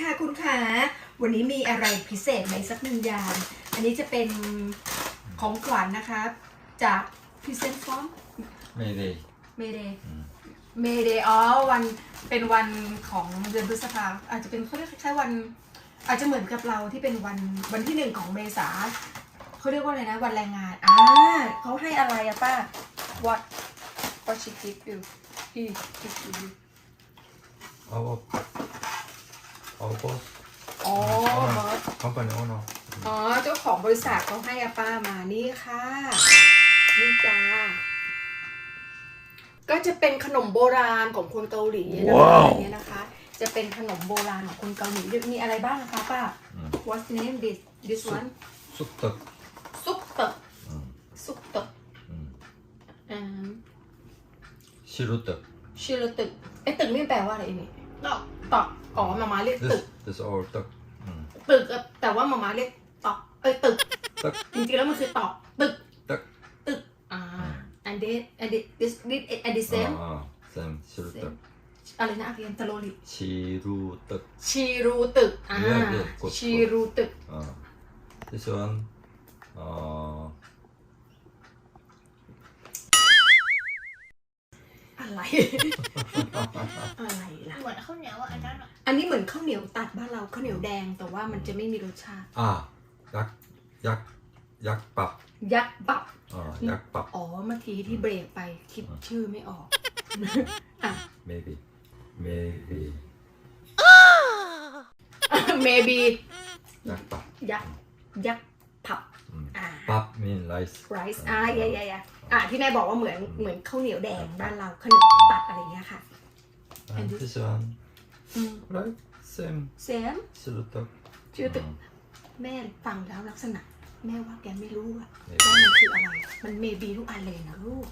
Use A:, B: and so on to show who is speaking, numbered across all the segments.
A: ค่ะคุณขาวันนี้มีอะไรพิเศษไหมสักหนึ่งอย่าง อันนี้จะเป็นของขวัญนะคะจากพิเศษฟอม
B: ไม่ได้
A: เมเดย์
B: อืม
A: เมเดย์อ๋อวันเป็นวันของเดือนพฤษภาอาจจะเป็นเขาเรียกคล้ายๆวัน อาจจะเหมือนกับเราที่เป็นวันวันที่หนึ่งของเมษาเขาเรียกว่าอะไรนะ วันแรงงานอ่าเขาให้อะไรอะป้า what what she give you he give to you
B: our our boss
A: อ๋อ
B: owner,
A: บอส
B: company owner
A: อ๋อ เจ้าของบริษัทเขาให้อาป้ามานี่ค่ะ นี่จ้า ก็จะเป็นขนมโบราณของคนเกาหลีนะคะ
B: ว้าว
A: อันเนี้ยนะคะ จะเป็นขนมโบราณของคนเกาหลีมีอะไรบ้างนะคะป้า
B: อืม
A: What's name this this one
B: สุกตึก
A: ซุปเตะ
B: อืม
A: ซุปเตะ
B: อืม
A: อืม
B: ชิรุตึก
A: ชื่อละตึกไอ้ยตึกนี่แปลว่าอะไรนี่
C: ดอก
A: ตอก อ๋อมามาเรียกตึ
B: this
A: ก
B: this our ตึกอืม
A: ตึกอะแต่ว่ามามาเรียกตอกเอ้ยตึก
B: ตึก
A: จริงๆแล้วมันคือตอกตึก
B: ตึก
A: ตึก อ่า and this and this this this and the same
B: อ่า same ชิรุตึก
A: อะไรนะอาเรียนตะโลลิ
B: ชิรุตึก
A: ชีรูตึก อ่า
B: เนี่ยเนี่ยกด
A: ชีรูตึก
B: อ่า this one อ่
A: อะไร อะไรล่ะ
C: เหมือนข้าวเหนียวอะอันนั้นอะ
A: อันนี้เหมือนข้าวเหนียวตัดบ้านเราข้าวเหนียวแดงแต่ว่ามันจะไม่มีรสชาติ
B: อ่า ยักษ์ยักษ์ยักษ์ปับ
A: ยักษ์ปับ
B: อ่ายักษ์ปับ
A: อ๋อเมื่อกี้ที่เบรกไปคิดชื่อไม่ออก อะ
B: maybe maybe
A: maybe
B: ยักษ์ปับ
A: ยักษ์ยักษ์ผับ
B: อืม
A: อ่า
B: ปับ mean rice
A: rice อ่าใหญ่ๆอะที่แม่บอกว่าเหมือนเหมือนข้าวเหนียวแดงบ้านเราข้าวเหนียวตัดอะไรเงี้ยค่ะ
B: and this one
A: อืม
B: right same
A: เซม
B: ชิรุตึก
A: ชื่อตึกแม่ฟังแล้วลักษณะ แม่ว่าแกไม่รู้อะ
B: ไม่
A: ว่ามันคืออะไร มันเมบีทุกอันเลยนะลูก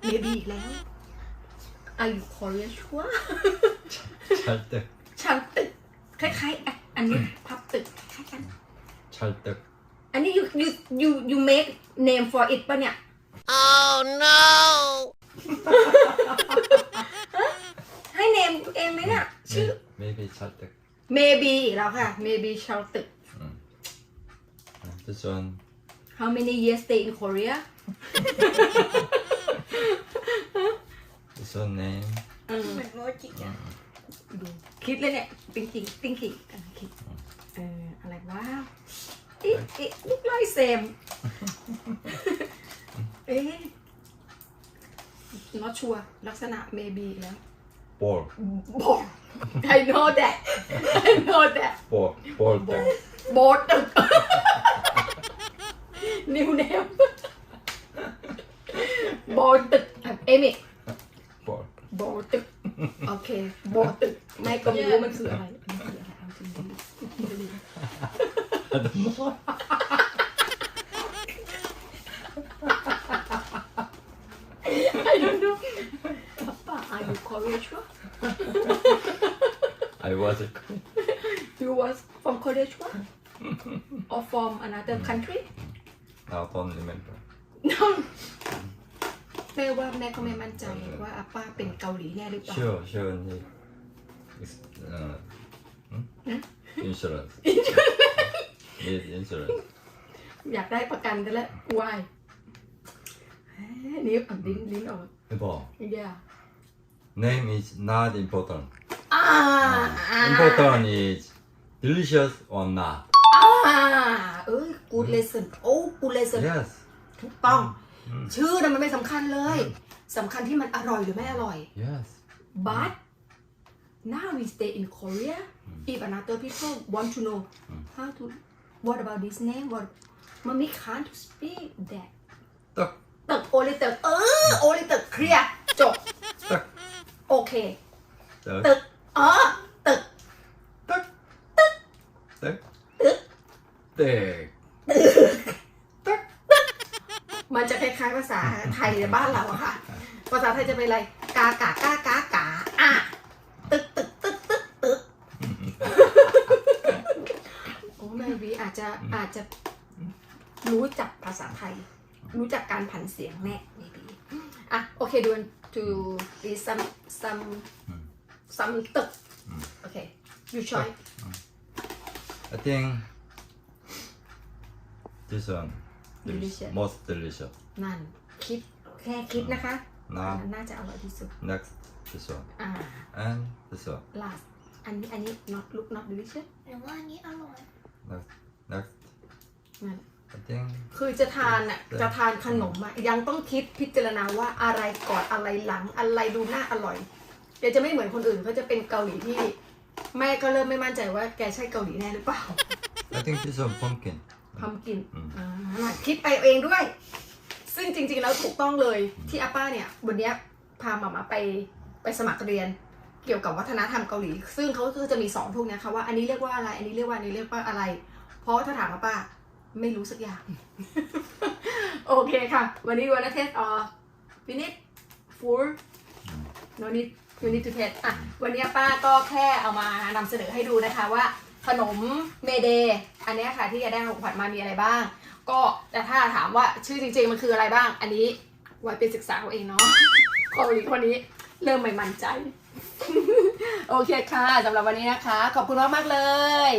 A: เมบีอีกแล้วอายุคอเรียชัว
B: ใช่ตึก
A: ชั้นตึก คล้ายๆอะอันนี้พับตึกคล้ายกัน
B: ใช่ตึก
A: อันนี้ you you you you make name for it ป่ะเนี่ย
C: oh no
A: ให้ name เองไหมเนี่ยชื่อ
B: maybe ใช่ตึก
A: maybe อีกแล้วค่ะ maybe ชาวตึก
B: and this one
A: how many years stay in Korea
B: this one name
A: อืม
C: เหมือนโมจิอะ
A: ดูคิดเลยเนี่ย thinking thinking กำลังคิดเอออะไรวะ อีอีลูกไล่เซมเอ๊ะ not sure ลักษณะ maybe อีกแล้ว
B: ball
A: บอก I know that I know that
B: ball ball ตึก
A: โบทตึก นิวเนมโบทตึกอะเอมิ
B: ball
A: โบทตึก โอเค โบทตึก ไม่ก็ไม่รู้มันคืออะไรมันคืออะไรเอาจริง
B: I don't know.
A: Papa, are you Korean?
B: I was
A: You was from Korea or from another mm. country?
B: Now from the
A: member. น้องแม่ว่าแม่ก็ไม่มั่นใจว่าอาป้าเป็นเกาหลีแน่หรือเปล่า
B: Sure, uh, hmm?
A: Hmm?
B: Insurance. Need insurance
A: อยากได้ประกันกันแล้ววายนิ้วอะลิ้นลิ้นออก
B: ball
A: อย่า
B: name is not important
A: อ่า
B: important is delicious or not
A: อ่าเอ้ย good lesson โอ้ good lesson
B: yes
A: ถูกต้อง
B: อืม
A: ชื่อน่ะมันไม่สำคัญเลยสำคัญที่มันอร่อยหรือไม่อร่อย
B: yes
A: But now we stay in Korea. If another people want to know how to, what about this name? What, mommy can't speak that.
B: ตึก
A: ตึกโอลิตึกเออโอลิตึกเคลียร์จบ
B: ตึก
A: โอเค
B: ตึก
A: ตึกอ๋อตึก
B: ตึกตึกตึก
A: ตึก
B: ตึก
A: มันจะคล้ายๆภาษาไทยในบ้านเราอะค่ะ ภาษาไทยจะเป็นอะไร กากากากากาอะตึกตึกตึกตึกตึก โอ้แม่วีอาจจะอาจจะรู้จักภาษาไทย รู้จักการผันเสียงแน่ maybe อะโอเคดู to read some some some ตึกโอเค you try
B: I think this one
A: Delicious.
B: most delicious.
A: นั่นคิดแค่คิดนะคะอัน
B: Now
A: นั้นน่าจะอร่อยที่สุด
B: next this one
A: อ่า
B: and this one.
A: last อันนี้อันนี้ not look not delicious
C: หรือว่าอันนี้อร่อย
B: Next next.
A: นั่น
B: I think
A: คือจะทานอะจะทานขนมอะยังต้องคิดพิจารณาว่าอะไรก่อนอะไรหลังอะไรดูน่าอร่อยเดี๋ยวจะไม่เหมือนคนอื่นเขาจะเป็นเกาหลีที่ แม่ก็เริ่มไม่มั่นใจว่าแกใช่เกาหลีแน่หรือเปล่า
B: I think this one pumpkin.
A: ทำกิน
B: อืม
A: อ่าคิดไปเองด้วย ซึ่งจริงๆแล้วถูกต้องเลยที่อาป้าเนี่ยวันเนี้ยพาหมามาไปไปสมัครเรียน เกี่ยวกับวัฒนธรรมเกาหลี ซึ่งเขาก็จะมีสอนพวกนี้ค่ะว่าอันนี้เรียกว่าอะไร อันนี้เรียกว่าอันนี้เรียกว่าอะไร เพราะถ้าถามอาป้าไม่รู้สักอย่าง โอเคค่ะ วันนี้วันนี้เทสออฟินิชฟูร์โนนิดยูนิตทูเทสอะวันนี้ป้าก็แค่เอามานำเสนอให้ดูนะคะว่าขนมเมเด อันนี้ค่ะที่จะได้ของขวัญมามีอะไรบ้าง ก็แต่ถ้าถามว่าชื่อจริงๆมันคืออะไรบ้าง อันนี้ไว้เป็นศึกษาเอาเองเนาะเกาหลีคนนี้เริ่มไม่มั่นใจ โอเคค่ะสำหรับวันนี้นะคะ ขอบคุณมากๆเลย